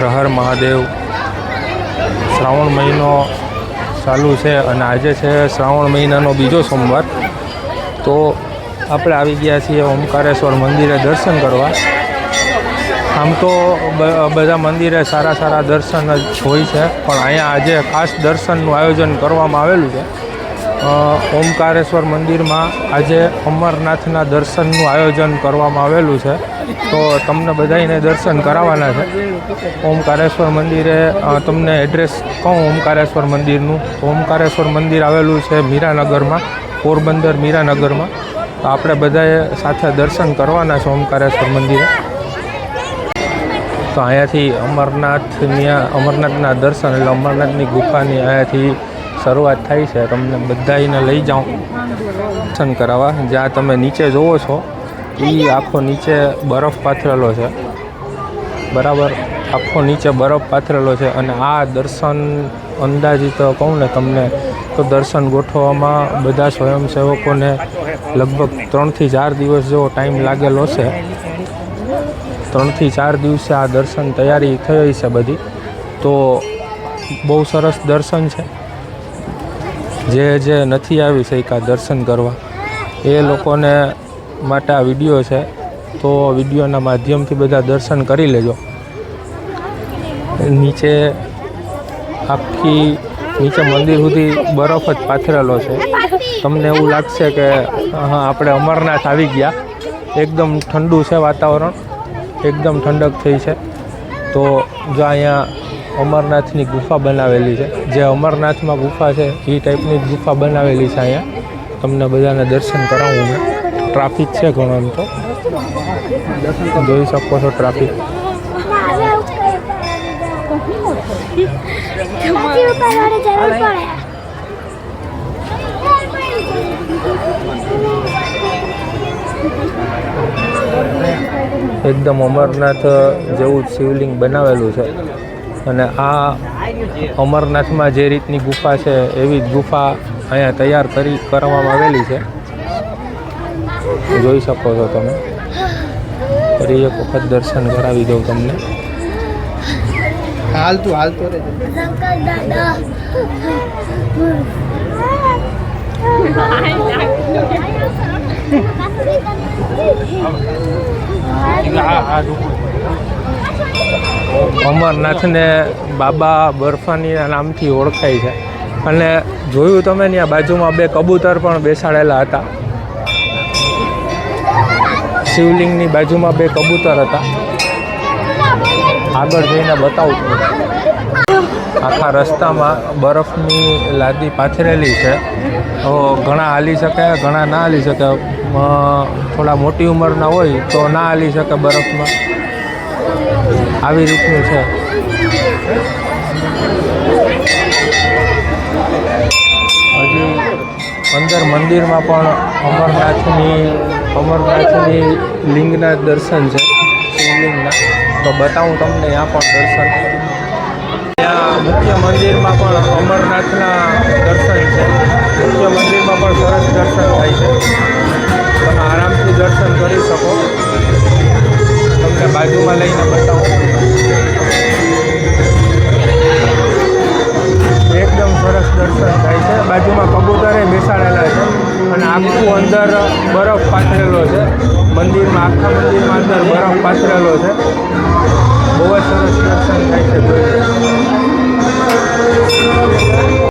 હર હર મહાદેવ. શ્રાવણ મહિનો ચાલુ છે અને આજે છે શ્રાવણ મહિનાનો બીજો સોમવાર. તો આપણે આવી ગયા છીએ ઓમકારેશ્વર મંદિરે દર્શન કરવા. આમ તો બધા મંદિરે સારા સારા દર્શન જ હોય છે, પણ અહીંયા આજે ખાસ દર્શનનું આયોજન કરવામાં આવેલું છે. ઓમકારેશ્વર મંદિરમાં આજે અમરનાથના દર્શનનું આયોજન કરવામાં આવેલું છે. તો તમને બધાને દર્શન કરાવવાના છે. ઓમકારેશ્વર મંદિરે તમને એડ્રેસ કહું ઓમકારેશ્વર મંદિરનું. ઓમકારેશ્વર મંદિર આવેલું છે મીરાનગરમાં, પોરબંદર મીરાનગરમાં. તો આપણે બધાએ સાથે દર્શન કરવાના છે ઓમકારેશ્વર મંદિરે. તો અહીંયાથી અમરનાથની અમરનાથના દર્શન એટલે અમરનાથની ગુફાની અહીંયાથી શરૂઆત થાય છે. તમને બધાને લઈ જાઉં. દર્શન કરાવવા. જ્યાં તમે નીચે જોવો છો એ આખો નીચે બરફ પાથરેલો છે. બરાબર, આખો નીચે બરફ પાથરેલો છે અને આ દર્શન અંદાજિત કહું ને તમને, તો દર્શન ગોઠવવામાં બધા સ્વયંસેવકોને લગભગ ત્રણથી ચાર દિવસ જેવો ટાઈમ લાગેલો છે. ત્રણથી ચાર દિવસે આ દર્શન તૈયારી થઈ છે બધી. તો બહુ સરસ દર્શન છે. જે જે નથી આવી શક્યા દર્શન કરવા, એ લોકોને માટે આ વીડિયો છે, તો વિડીયોના માધ્યમથી બધા દર્શન કરી લેજો. નીચે આખી, નીચે મંદિર સુધી બરફ જ પાથરેલો છે. તમને એવું લાગશે કે, હા, આપણે અમરનાથ આવી ગયા. એકદમ ઠંડુ છે વાતાવરણ. એકદમ ઠંડક થઈ છે. તો જો અહીંયા અમરનાથની ગુફા બનાવેલી છે. જે અમરનાથમાં ગુફા છે, એ ટાઈપની જ ગુફા બનાવેલી છે અહીંયા. તમને બધાને દર્શન કરાવું મેં ટ્રાફિક છે ઘણો એમ તો. જોઈ શકો છો ટ્રાફિક. એકદમ અમરનાથ જેવું શિવલિંગ બનાવેલું છે. અને આ અમરનાથમાં જે રીતની ગુફા છે એવી જ ગુફા અહીંયા તૈયાર કરી કરવામાં આવેલી છે. જોઈ શકો છો તમે. ફરી એક વખત દર્શન કરાવી દઉં તમને. હાલતું હાલતું રે. શંકર અમરનાથને બાબા બરફાની નામથી ઓળખાય છે. અને જોયું તમે ત્યાં બાજુમાં બે કબૂતર પણ બેસાડેલા હતા. શિવલિંગની બાજુમાં બે કબૂતર હતા. આગળ જઈને બતાવું છું. આખા રસ્તામાં બરફની લાદી પાથરેલી છે. તો ઘણા હાલી શકે, ઘણા ના હાલી શકે. થોડા મોટી ઉંમરના હોય તો ના હાલી શકે બરફમાં. આવી રીતનું છે. હજી અંદર મંદિરમાં પણ અમરનાથની અમરનાથની લિંગના દર્શન છે, શિવલિંગના. તો બતાવું તમને ત્યાં પણ દર્શન. ત્યાં મુખ્ય મંદિરમાં પણ અમરનાથના દર્શન છે. મુખ્ય મંદિરમાં પણ સરસ દર્શન થાય છે. તમે આરામથી દર્શન કરી શકો. તમને બાજુમાં લઈને બતાવું. એકદમ સરસ દર્શન થાય છે. બાજુમાં કબૂતરે બેસાડેલા અને આખું અંદર બરફ પાથરેલો છે. મંદિરમાં, આખા મંદિરમાં અંદર બરફ પાથરેલો છે. બહુ જ સરસ દર્શન થાય છે.